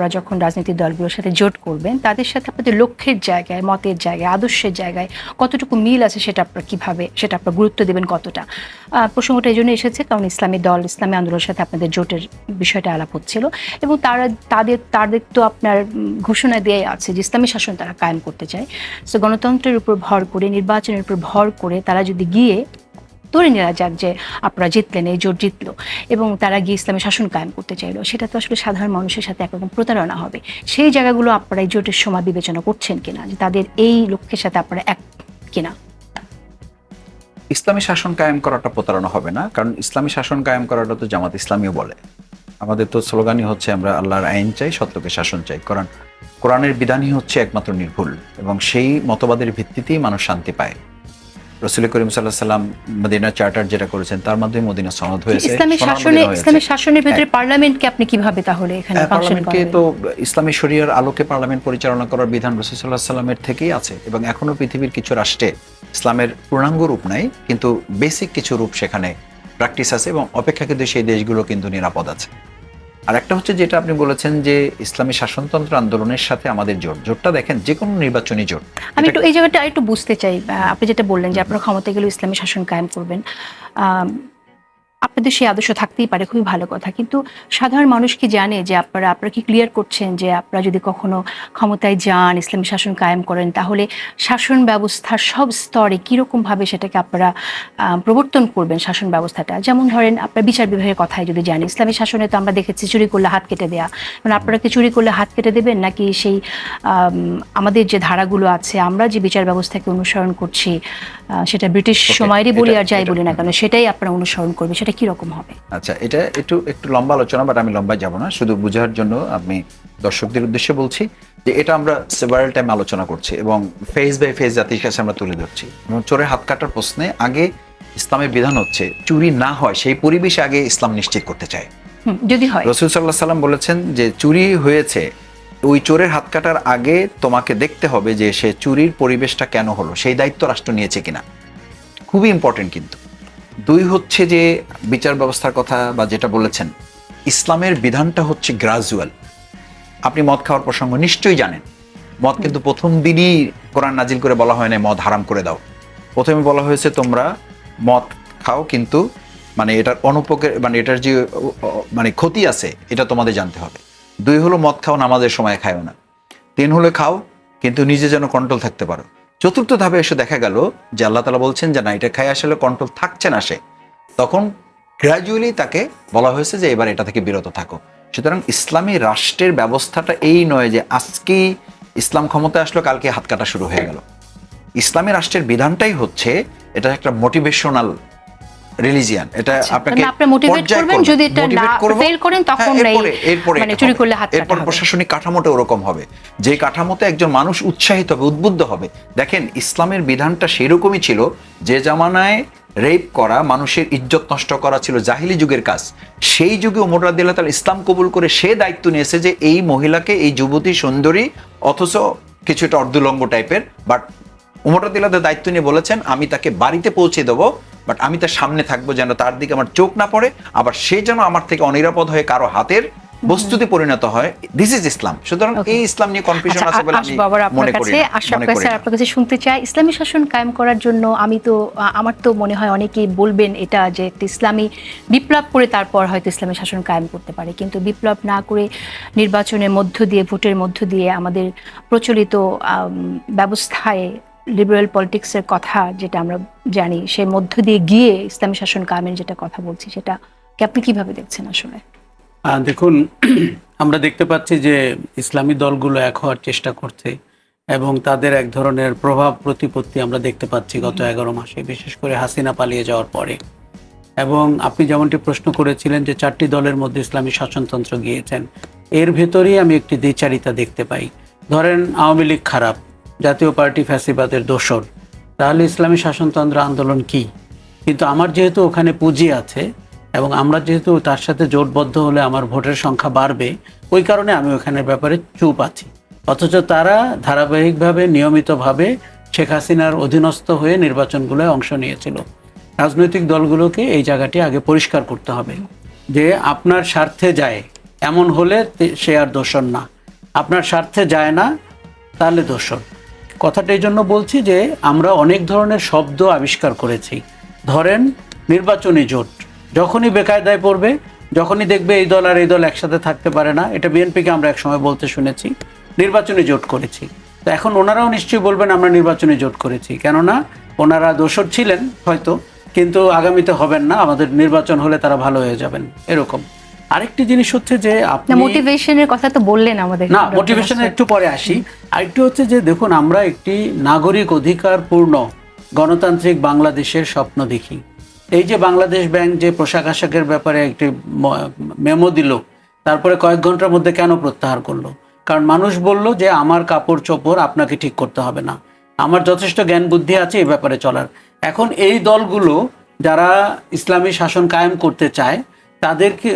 আপনারা যখন রাজনৈতিক দলগুলোর সাথে জোট করবেন, তাদের সাথে আপনাদের লক্ষ্যের জায়গায়, মতের জায়গায়, আদর্শের জায়গায় কতটুকু মিল আছে সেটা আপনারা কীভাবে, সেটা আপনারা গুরুত্ব দেবেন কতটা? প্রসঙ্গটা এই জন্য এসেছে, কারণ ইসলামী দল, ইসলামী আন্দোলনের সাথে আপনাদের জোটের বিষয়টা আলাপ হচ্ছিল এবং তারা, তাদের তাদের তো আপনার ঘোষণা দেওয়াই আছে যে ইসলামী শাসন তারা কায়েম করতে চায়। সো গণতন্ত্রের উপর ভর করে, নির্বাচনের উপর ভর করে তারা যদি গিয়ে ধরে নেওয়া যাক যে আপনারা জিতলেন, এই জোট জিতলো এবং তারা গিয়ে ইসলামী শাসন কায়েম করতে চাইলো। সেটা তো আসলে সাধারণ মানুষের সাথে একরকম প্রতারণা হবে। সেই জায়গাগুলো আপনারা এই জোটের সময় বিবেচনা করছেন কিনা? যে তাদের এই লক্ষ্যের সাথে আপনারা এক কিনা? ইসলামী শাসন কায়েম করাটা প্রতারণা হবে না, কারণ ইসলামী শাসন কায়েম করাটা তো জামাত ইসলামীও বলে। আমাদের তো স্লোগানই হচ্ছে, আমরা আল্লাহর আইন চাই, সত্যকে শাসন চাই। কোরআন, কোরআনের বিধানই হচ্ছে একমাত্র নির্ভুল এবং সেই মতবাদের ভিত্তিতেই মানুষ শান্তি পায়। রসুল করিম সাল্লাহ সাল্লাম মদিনা চার্টার যেটা করেছেন তার মাধ্যমে মদিনা সনদ হয়েছে ইসলামী সোনার শাসনে মদিনা হয়েছে। ইসলামী শাসনের ভিতরে পার্লামেন্টকে আপনি কীভাবে তাহলে এখানে হ্যাঁ, পার্লামেন্টকে তো ইসলামী শরিয়ার আলোকে পার্লামেন্ট পরিচালনা করার বিধান রসুল্লাহ সাল্লামের থেকেই আছে এবং এখনও পৃথিবীর কিছু রাষ্ট্রে ইসলামের পূর্ণাঙ্গ রূপ নাই কিন্তু বেসিক কিছু রূপ সেখানে প্র্যাকটিস আছে এবং অপেক্ষাকৃত সেই দেশগুলো কিন্তু নিরাপদ আছে আর একটা হচ্ছে যেটা আপনি বলেছেন যে ইসলামী শাসনতন্ত্র আন্দোলনের সাথে আমাদের জোট। জোটটা দেখেন যে কোনো নির্বাচনী জোট। আমি একটু এই জায়গাটা একটু বুঝতে চাই। আপনি যেটা বললেন যে আপনারা ক্ষমতা গেলে ইসলামী শাসন কায়েম করবেন। আপনাদের সেই আদর্শ থাকতেই পারে, খুবই ভালো কথা। কিন্তু সাধারণ মানুষ কি জানে যে আপনারা আপনারা কি ক্লিয়ার করছেন যে আপনারা যদি কখনো ক্ষমতায় যান, ইসলামী শাসন কায়েম করেন, তাহলে শাসন ব্যবস্থার সব স্তরে কীরকমভাবে সেটাকে আপনারা প্রবর্তন করবেন শাসন ব্যবস্থাটা? যেমন ধরেন, আপনার বিচার বিভাগের কথাই যদি জানি ইসলামী শাসনে তো আমরা দেখেছি চুরি করলে হাত কেটে দেয়া। মানে আপনারা কি চুরি করলে হাত কেটে দেবেন? নাকি সেই আমাদের যে ধারাগুলো আছে, আমরা যে বিচার ব্যবস্থাকে অনুসরণ করছি সেটা ব্রিটিশ সময়েরই বলি আর যাই বলি না কেন সেটাই আপনারা অনুসরণ করবে সেটা কীরকম হবে? আচ্ছা এটা একটু একটু লম্বা আলোচনা বাট আমি লম্বায় যাব না। শুধু বোঝার জন্য আমি দর্শকদের উদ্দেশ্যে বলছি যে এটা আমরা সেভারাল টাইম আলোচনা করছি এবং ফেজ বাই ফেজ জাতির কাছে আমরা তুলে ধরছি। এবং চোরের হাত কাটার প্রশ্নে আগে ইসলামের বিধান হচ্ছে চুরি না হয় সেই পরিবেশে আগে ইসলাম নিশ্চিত করতে চায়। হুম, যদি হয়। রসুল সাল্লাহ সাল্লাম বলেছেন যে চুরি হয়েছে ওই চোরের হাত কাটার আগে তোমাকে দেখতে হবে যে সে চুরির পরিবেশটা কেন হলো, সেই দায়িত্ব রাষ্ট্র নিয়েছে কিনা। খুবই ইম্পর্টেন্ট কিন্তু। দুই হচ্ছে যে বিচার ব্যবস্থার কথা বা যেটা বলেছেন, ইসলামের বিধানটা হচ্ছে গ্রাজুয়াল আপনি মদ খাওয়ার প্রসঙ্গ নিশ্চয়ই জানেন। মদ কিন্তু প্রথম দিনই কোরআন নাজিল করে বলা হয় না মদ হারাম করে দাও। প্রথমে বলা হয়েছে, তোমরা মদ খাও কিন্তু মানে এটার অনুপকার মানে এটার যে মানে ক্ষতি আছে, এটা তোমাদের জানতে হবে। দুই হলো মদ খাও, নামাজের সময় খায়ও না। তিন হলে খাও, কিন্তু নিজে যেন কন্ট্রোল থাকতে পারো। চতুর্থ ধাপে এসে দেখা গেল যে আল্লাহ তালা বলছেন যে না, এটা খাই আসলে কন্ট্রোল থাকছে না সে। তখন গ্র্যাজুয়ালি তাকে বলা হয়েছে যে এবার এটা থেকে বিরত থাকো। সুতরাং ইসলামী রাষ্ট্রের ব্যবস্থাটা এই নয় যে আজকেই ইসলাম ক্ষমতায় আসলো, কালকে হাত কাটা শুরু হয়ে গেল। ইসলামী রাষ্ট্রের বিধানটাই হচ্ছে, এটা একটা মোটিভেশনাল রিলিজিয়ান। এটা আপনাকে মানে আপনারা করবেন, যদি এটা না- fail করেন তখন হ্যাঁ, এরপরে মানে চুরি করলে হাত এরপর প্রশাসনিক কাঠামোটা ওরকম হবে। যে কাঠামোতে একজন মানুষ উৎসাহিত হবে উদ্বুদ্ধ হবে। দেখেন ইসলামের বিধানটা সেরকমই ছিল যে জামানায় রেপ করা মানুষের ইজ্জত নষ্ট করা ছিল জাহিলি যুগের কাজ। সেই যুগে ওমর রাদিল্লাহ তাআলা ইসলাম কবুল করে সে দায়িত্ব নিয়েছে যে এই মহিলাকে এই যুবতী সুন্দরী অথচ কিছুটা অর্ধলঙ্গ টাইপের বাট উমর রাদিল্লাহ দায়িত্ব নিয়ে বলেছেন আমি তাকে বাড়িতে পৌঁছে দেবো বাট আমি তার সামনে থাকব যেন তার দিকে আমার চোখ না পড়ে আবার সে যেন আমার থেকে অনিরাপদ হয়ে কারও হাতের বস্তুতে পরিণত হয়। দিস ইজ ইসলাম সুতরাং এই ইসলাম নিয়ে কনফিউশন আচ্ছা, আছে বলে আমি মনে করি আশরাফ ভাই করি স্যার আপনার কাছে শুনতে চাই। ইসলামী শাসন কায়েম করার জন্য আমি তো আমার তো মনে হয় অনেকেই বলবেন এটা যে একটা ইসলামী বিপ্লব করে তারপর হয়তো ইসলামী শাসন কায়েম করতে পারে। কিন্তু বিপ্লব না করে নির্বাচনের মধ্য দিয়ে ভোটের মধ্য দিয়ে আমাদের প্রচলিত ব্যবস্থায় লিবারেল পলিটিক্সের কথা যেটা আমরা জানি সেই মধ্য দিয়ে গিয়ে ইসলামী শাসন কায়েমের যেটা কথা বলছি সেটা আপনি কীভাবে দেখছেন আসলে? দেখুন আমরা দেখতে পাচ্ছি যে ইসলামী দলগুলো এক হওয়ার চেষ্টা করছে এবং তাদের এক ধরনের প্রভাব প্রতিপত্তি আমরা দেখতে পাচ্ছি গত এগারো মাসে বিশেষ করে হাসিনা পালিয়ে যাওয়ার পরে। এবং আপনি যেমনটি প্রশ্ন করেছিলেন যে চারটি দলের মধ্যে ইসলামী শাসনতন্ত্র গিয়েছেন এর ভেতরেই আমি একটি দ্বিচারিতা দেখতে পাই। ধরেন আওয়ামী লীগ খারাপ জাতীয় পার্টি ফ্যাসিবাদের দোষর। তাহলে ইসলামী শাসনতন্ত্র আন্দোলন কি? কিন্তু আমার যেহেতু ওখানে পুঁজি আছে এবং আমরা যেহেতু তার সাথে জোটবদ্ধ হলে আমার ভোটের সংখ্যা বাড়বে, ওই কারণে আমি ওখানের ব্যাপারে চুপ আছি। অথচ তারা ধারাবাহিকভাবে, নিয়মিতভাবে শেখ হাসিনার অধীনস্থ হয়ে নির্বাচনগুলোয় অংশ নিয়েছিল। রাজনৈতিক দলগুলোকে এই জায়গাটি আগে পরিষ্কার করতে হবে যে আপনার স্বার্থে যায়, এমন হলে সে আর দোষণ না। আপনার স্বার্থে যায় না, তাহলে দোষর। কথাটা এই জন্য বলছি যে আমরা অনেক ধরনের শব্দ আবিষ্কার করেছি। ধরেন, নির্বাচনী জোট। যখনই বেকায়দায় পড়বে, যখনই দেখবে এই দল আর এই দল একসাথে থাকতে পারে না, এটা বিএনপিকে আমরা একসময় বলতে শুনেছি, নির্বাচনী জোট করেছি। তো এখন ওনারাও নিশ্চয়ই বলবেন, আমরা নির্বাচনী জোট করেছি। কেননা, ওনারা দোষর ছিলেন হয়তো, কিন্তু আগামীতে হবেন না, আমাদের নির্বাচন হলে তারা ভালো হয়ে যাবেন, এরকম। আরেকটি জিনিস হচ্ছে যে আপনি মোটিভেশনের কথা তো বললেন আমাদের না ডক্টর মোটিভেশনে মাসুদ। একটু পরে আসি। আরেকটু হচ্ছে যে দেখুন আমরা একটি নাগরিক অধিকার পূর্ণ গণতান্ত্রিক বাংলাদেশের স্বপ্ন দেখি। এই যে বাংলাদেশ ব্যাংক যে পোশাক আশাকের ব্যাপারে একটি মেমো দিল তারপরে কয়েক ঘণ্টার মধ্যে কেন প্রত্যাহার করল? কারণ মানুষ বলল যে আমার কাপড় চোপড় আপনাকে ঠিক করতে হবে না। আমার যথেষ্ট জ্ঞান বুদ্ধি আছে এই ব্যাপারে চলার। এখন এই দলগুলো যারা ইসলামী শাসন কায়েম করতে চায় তাদেরকে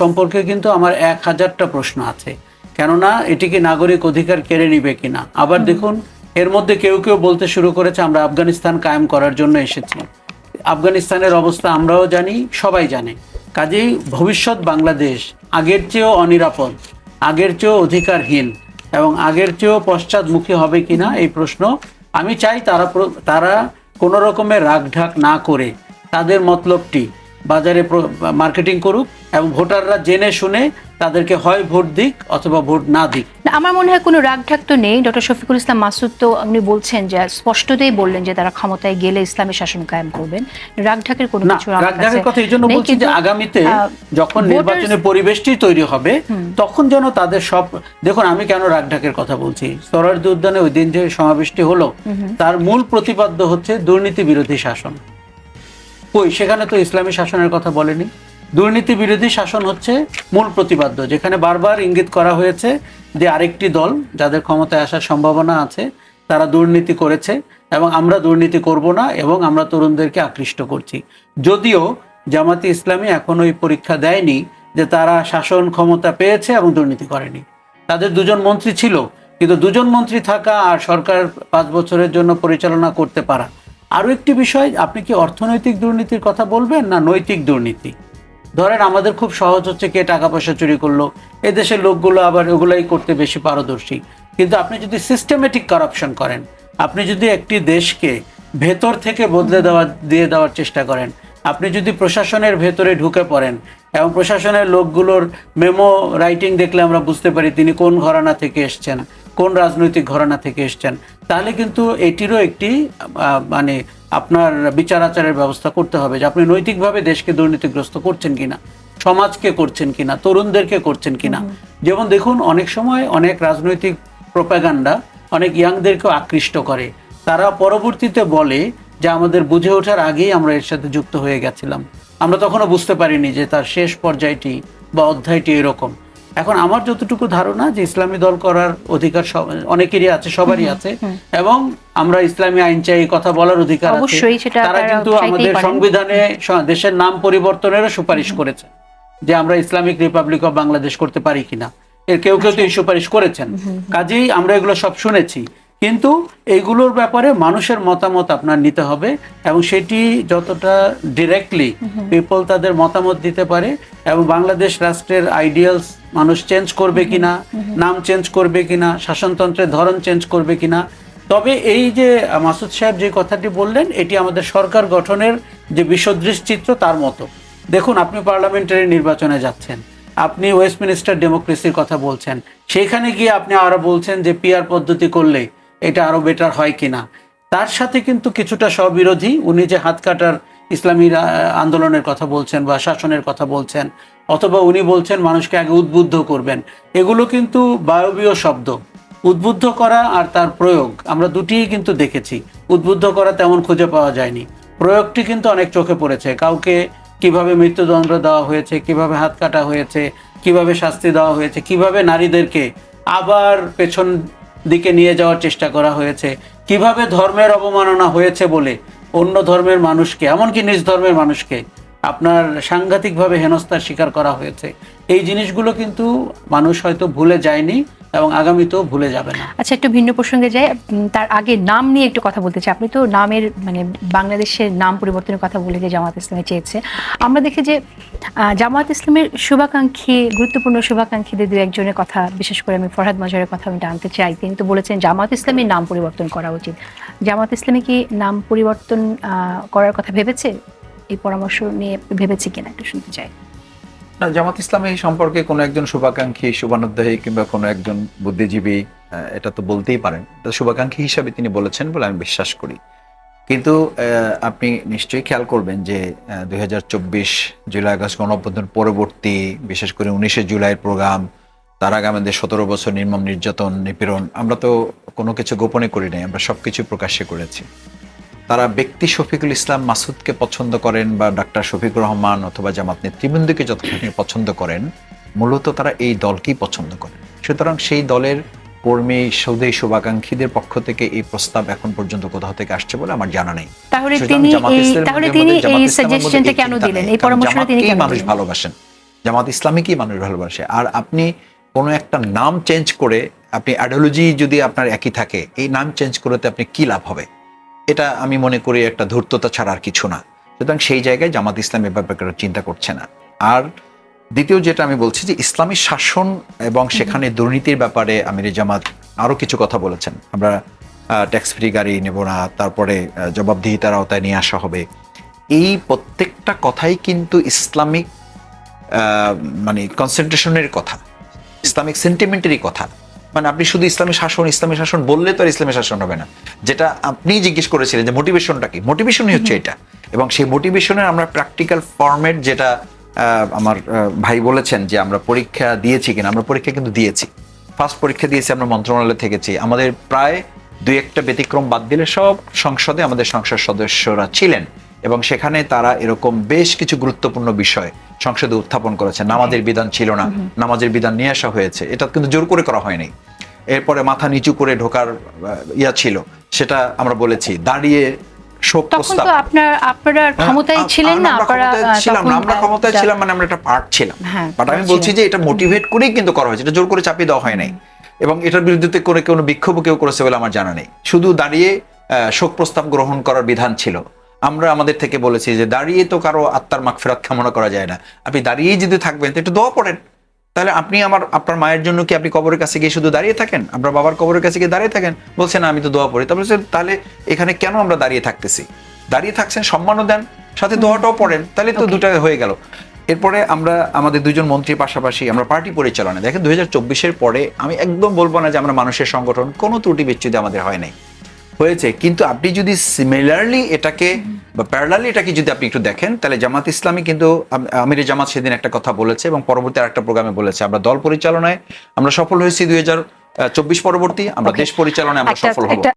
সম্পর্কে কিন্তু আমার এক হাজারটা প্রশ্ন আছে। কেননা এটিকে নাগরিক অধিকার কেড়ে নিবে কিনা। আবার দেখুন এর মধ্যে কেউ কেউ বলতে শুরু করেছে আমরা আফগানিস্তান কায়েম করার জন্য এসেছি। আফগানিস্তানের অবস্থা আমরাও জানি সবাই জানে। কাজেই ভবিষ্যৎ বাংলাদেশ আগের চেয়েও অনিরাপদ আগের চেয়েও অধিকারহীন এবং আগের চেয়েও পশ্চাৎমুখী হবে কিনা এই প্রশ্ন আমি চাই তারা তারা কোনো রকমের রাগঢাক না করে তাদের মতলবটি বাজারে মার্কেটিং করুক এবং ভোটাররা জেনে শুনে তাদেরকে হয় ভোট দিক অথবা ভোট না দিক। আমার মনে হয় কোনো রাগ ঢাক তো নেই। ডক্টর শফিকুল ইসলাম মাসুদ তো আপনি বলছেন যে স্পষ্টতই বললেন যে তারা ক্ষমতায় গেলে ইসলামী শাসন কায়েম করবেন। রাগ ঢাকের কোনো কিছু রাগঢাকের কথা এই জন্য বলছি যে আগামীতে যখন নির্বাচনের পরিবেশটি তৈরি হবে তখন যেন তাদের সব দেখুন আমি কেন রাগঢাকের কথা বলছি? সরারদি উদ্যানে ওই দিন যে সমাবেশটি হলো তার মূল প্রতিপাদ্য হচ্ছে দুর্নীতি বিরোধী শাসন। কই, সেখানে তো ইসলামী শাসনের কথা বলেনি। দুর্নীতি বিরোধী শাসন হচ্ছে মূল প্রতিপাদ্য যেখানে বারবার ইঙ্গিত করা হয়েছে যে আরেকটি দল যাদের ক্ষমতায় আসার সম্ভাবনা আছে, তারা দুর্নীতি করেছে এবং আমরা দুর্নীতি করব না এবং আমরা তরুণদেরকে আকৃষ্ট করছি। যদিও জামাতি ইসলামী এখন ওই পরীক্ষা দেয়নি যে তারা শাসন ক্ষমতা পেয়েছে এবং দুর্নীতি করেনি। তাদের দুজন মন্ত্রী ছিল, কিন্তু দুজন মন্ত্রী থাকা আর সরকার পাঁচ বছরের জন্য পরিচালনা করতে পারা আরও একটি বিষয়, আপনি কি অর্থনৈতিক দুর্নীতির কথা বলবেন না নৈতিক দুর্নীতি? ধরেন আমাদের খুব সহজ হচ্ছে কে টাকা পয়সা চুরি করল, এদেশের লোকগুলো আবার ওগুলাই করতে বেশি পারদর্শী। কিন্তু আপনি যদি সিস্টেমেটিক কারাপশন করেন, আপনি যদি একটি দেশকে ভেতর থেকে বদলে দেওয়া, দিয়ে দেওয়ার চেষ্টা করেন, আপনি যদি প্রশাসনের ভেতরে ঢুকে পড়েন, এবং প্রশাসনের লোকগুলোর মেমো রাইটিং দেখলে আমরা বুঝতে পারি তিনি কোন ঘরানা থেকে এসছেন। কোন রাজনৈতিক ঘরানা থেকে এসছেন? তাহলে কিন্তু এটিরও একটি মানে আপনার বিচার আচারের ব্যবস্থা করতে হবে যে আপনি নৈতিকভাবে দেশকে দুর্নীতিগ্রস্ত করছেন কিনা সমাজকে করছেন কিনা তরুণদেরকে করছেন কিনা। যেমন দেখুন অনেক সময় অনেক রাজনৈতিক প্রোপাগান্ডা অনেক ইয়াংদেরকেও আকৃষ্ট করে। তারা পরবর্তীতে বলে যে আমাদের বুঝে ওঠার আগেই আমরা এর সাথে যুক্ত হয়ে গেছিলাম। আমরা তখনও বুঝতে পারিনি যে তার শেষ পর্যায়টি বা অধ্যায়টি এরকম। এখন আমার যতটুকু ধারণা যে ইসলামী দল করার অধিকার অনেকেরই আছে সবারই আছে। এবং আমরা ইসলামী আইন চাই কথা বলার অধিকার আছে। তারা কিন্তু আমাদের সংবিধানে দেশের নাম পরিবর্তনেরও সুপারিশ করেছে যে আমরা ইসলামিক রিপাবলিক অফ বাংলাদেশ করতে পারি কিনা। এর কেউ কেউ তো এই সুপারিশ করেছেন। কাজেই আমরা এগুলো সব শুনেছি। কিন্তু এইগুলোর ব্যাপারে মানুষের মতামত আপনার নিতে হবে এবং সেটি যতটা ডিরেক্টলি পিপল তাদের মতামত দিতে পারে এবং বাংলাদেশ রাষ্ট্রের আইডিয়ালস মানুষ চেঞ্জ করবে কিনা নাম চেঞ্জ করবে কিনা শাসনতন্ত্রের ধরন চেঞ্জ করবে কিনা। তবে এই যে মাসুদ সাহেব যে কথাটি বললেন এটি আমাদের সরকার গঠনের যে বিসদৃশ চিত্র তার মতো। দেখুন আপনি পার্লামেন্টারি নির্বাচনে যাচ্ছেন আপনি ওয়েস্টমিনিস্টার ডেমোক্রেসির কথা বলছেন সেইখানে গিয়ে আপনি আরও বলছেন যে পিআর পদ্ধতি করলে এটা আরও বেটার হয় কিনা। তার সাথে কিন্তু কিছুটা স্ববিরোধী, উনি যে হাত কাটার ইসলামী আন্দোলনের কথা বলছেন বা শাসনের কথা বলছেন, অথবা উনি বলছেন মানুষকে আগে উদ্বুদ্ধ করবেন, এগুলো কিন্তু বায়বীয় শব্দ। উদ্বুদ্ধ করা আর তার প্রয়োগ, আমরা দুটিই কিন্তু দেখেছি। উদ্বুদ্ধ করা তেমন খুঁজে পাওয়া যায়নি। প্রয়োগটি কিন্তু অনেক চোখে পড়েছে। কাউকে কীভাবে মৃত্যুদণ্ড দেওয়া হয়েছে, কীভাবে হাত কাটা হয়েছে, কীভাবে শাস্তি দেওয়া হয়েছে, কীভাবে নারীদেরকে আবার পেছন দিকে নিয়ে যাওয়ার চেষ্টা করা হয়েছে। কীভাবে ধর্মের অবমাননা হয়েছে বলে অন্য ধর্মের মানুষকে, এমনকি নিজ ধর্মের মানুষকে আপনার সাংঘাতিকভাবে হেনস্থার শিকার করা হয়েছে। এই জিনিসগুলো কিন্তু মানুষ হয়তো ভুলে যায়নি। এবং আগামীতেও ভুলে যাবে না। আচ্ছা একটু ভিন্ন প্রসঙ্গে যাই। তার আগে নাম নিয়ে একটু কথা বলতে চাই। আপনি তো নামের মানে বাংলাদেশের নাম পরিবর্তনের কথা বলে যে জামাত ইসলামে চেয়েছে। আমরা দেখি যে জামাত ইসলামের শুভাকাঙ্ক্ষী, গুরুত্বপূর্ণ শুভাকাঙ্ক্ষীদের দু একজনের কথা, বিশেষ করে আমি ফরহাদ মজারের কথা আমি জানতে চাই। তিনি তো বলেছেন জামাত ইসলামের নাম পরিবর্তন করা উচিত। জামাত ইসলামী কি নাম পরিবর্তন করার কথা ভেবেছে? এই পরামর্শ নিয়ে ভেবেছে কিনা একটু শুনতে চাই। না, জামাত ইসলাম এই সম্পর্কে কোনো একজন শুভাকাঙ্ক্ষী শুভানুদ্দায়ী কিংবা কোনো একজন বুদ্ধিজীবী এটা তো বলতেই পারেন। তো শুভাকাঙ্ক্ষী হিসাবে তিনি বলেছেন বলে আমি বিশ্বাস করি। কিন্তু আপনি নিশ্চয়ই খেয়াল করবেন যে দুই হাজার চব্বিশ জুলাই আগস্ট গণঅভ্যুত্থান পরবর্তী, বিশেষ করে উনিশে জুলাইয়ের প্রোগ্রাম, তার আগে আমাদের সতেরো বছর নির্মম নির্যাতন, নিপীড়ন, আমরা তো কোনো কিছু গোপনে করি নাই, আমরা সবকিছু প্রকাশ্যে করেছি। তারা ব্যক্তি শফিকুল ইসলাম মাসুদকে পছন্দ করেন বা ডাক্তার শফিকুর রহমান অথবা জামাত নেতৃবৃন্দকে যতখানি পছন্দ করেন মূলত তারা এই দলকেই পছন্দ করেন। সুতরাং সেই দলের কর্মী সৌদে শুভাকাঙ্ক্ষীদের পক্ষ থেকে এই প্রস্তাব এখন পর্যন্ত কোথাও থেকে আসছে বলে আমার জানা নেই। তাহলে তিনি জামাত এই ইসলামের তাহলে তিনি এই সাজেশনটা কেন দিলেন? এই পরামর্শটা তিনি কেন মানুষ ভালোবাসেন। জামাত ইসলামীকেই মানুষ ভালোবাসে। আর আপনি কোনো একটা নাম চেঞ্জ করে আপনি আইডিওলজি যদি আপনার একই থাকে এই নাম চেঞ্জ করতে আপনি কি লাভ হবে? এটা আমি মনে করি একটা ধূর্ততা ছাড়া আর কিছু না। সুতরাং সেই জায়গায় জামাত ইসলাম এ ব্যাপারে চিন্তা করছে না। আর দ্বিতীয় যেটা আমি বলছি যে ইসলামী শাসন এবং সেখানে দুর্নীতির ব্যাপারে আমির জামাত আরও কিছু কথা বলেছেন। আমরা ট্যাক্স ফ্রি গাড়ি নেব না তারপরে জবাবদিহিতার আওতায় নিয়ে আসা হবে। এই প্রত্যেকটা কথাই কিন্তু ইসলামিক মানে কনসেন্ট্রেশনের কথা। ইসলামিক সেন্টিমেন্টেরই কথা। মানে আপনি শুধু ইসলামী শাসন ইসলামী শাসন বললে তো আর ইসলামী শাসন হবে না। যেটা আপনি জিজ্ঞেস করেছিলেন যে মোটিভেশনটা কি? মোটিভেশনই হচ্ছে এটা। এবং সেই মোটিভেশনের আমরা প্র্যাকটিক্যাল ফর্মেট যেটা আমার ভাই বলেছেন যে আমরা পরীক্ষা দিয়েছি কিনা আমরা পরীক্ষা কিন্তু দিয়েছি। ফার্স্ট পরীক্ষা দিয়েছি আমরা মন্ত্রণালয়ে থেকেছি। আমাদের প্রায় দুই একটা ব্যতিক্রম বাদ দিলে সব সংসদে আমাদের সংসদ সদস্যরা ছিলেন। এবং সেখানে তারা এরকম বেশ কিছু গুরুত্বপূর্ণ বিষয় সংসদে উত্থাপন করেছে। নামাজের বিধান ছিল না। নামাজের বিধান নিয়ে আসা হয়েছে। এটা কিন্তু জোর করে করা হয়নি। এরপরে মাথা নিচু করে ঢোকার ইয়া ছিল। সেটা আমরা বলেছি। দাঁড়িয়ে শোক প্রস্তাব। আপনার আপনারা ক্ষমতায় ছিলেন না আপনারা ছিলাম না। আমরা ক্ষমতায় ছিলাম মানে আমরা একটা পার্ট ছিলাম। হ্যাঁ, বাট আমি বলছি যে এটা মোটিভেট করেই কিন্তু করা হয়েছে। এটা জোর করে চাপিয়ে দেওয়া হয় নাই এবং এটার বিরুদ্ধে করে কোনো বিক্ষোভ কেউ করেছে বলে আমার জানা নেই। শুধু দাঁড়িয়ে আহ, শোক প্রস্তাব গ্রহণ করার বিধান ছিল। আমরা আমাদের থেকে বলেছি যে দাঁড়িয়ে তো কারও আত্মার মাগফিরাত কামনা করা যায় না। আপনি দাঁড়িয়েই যদি থাকবেন তো একটু দোয়া পড়েন। তাহলে আপনি আমার আপনার মায়ের জন্য কি আপনি কবরের কাছে গিয়ে শুধু দাঁড়িয়ে থাকেন? আপনার বাবার কবরের কাছে গিয়ে দাঁড়িয়ে থাকেন? বলছেন আমি তো দোয়া পড়ি। তারপরে বলছেন, তাহলে এখানে কেন আমরা দাঁড়িয়ে থাকতেছি? দাঁড়িয়ে থাকছেন সম্মানও দেন সাথে দোয়াটাও পড়েন। তাহলে তো দুটা হয়ে গেল। এরপরে আমরা আমাদের দুজন মন্ত্রীর পাশাপাশি আমরা পার্টি পরিচালনা দেখেন দুই হাজার চব্বিশের পরে আমি একদম বলব না যে আমরা মানুষের সংগঠন কোনো ত্রুটি বিচ্ছুতি আমাদের হয় নাই। হয়েছে। কিন্তু আপনি যদি সিমিলারলি এটাকে বা প্যারালালি এটাকে যদি আপনি একটু দেখেন তাহলে জামাত ইসলামী কিন্তু আম- আমির জামাত সেদিন একটা কথা বলেছে এবং পরবর্তী আরেকটা প্রোগ্রামে বলেছে। আমরা দল পরিচালনায় আমরা সফল হয়েছি দুই হাজার চব্বিশ পরবর্তী আমরা দেশ পরিচালনায় আমরা সফল হব। একটা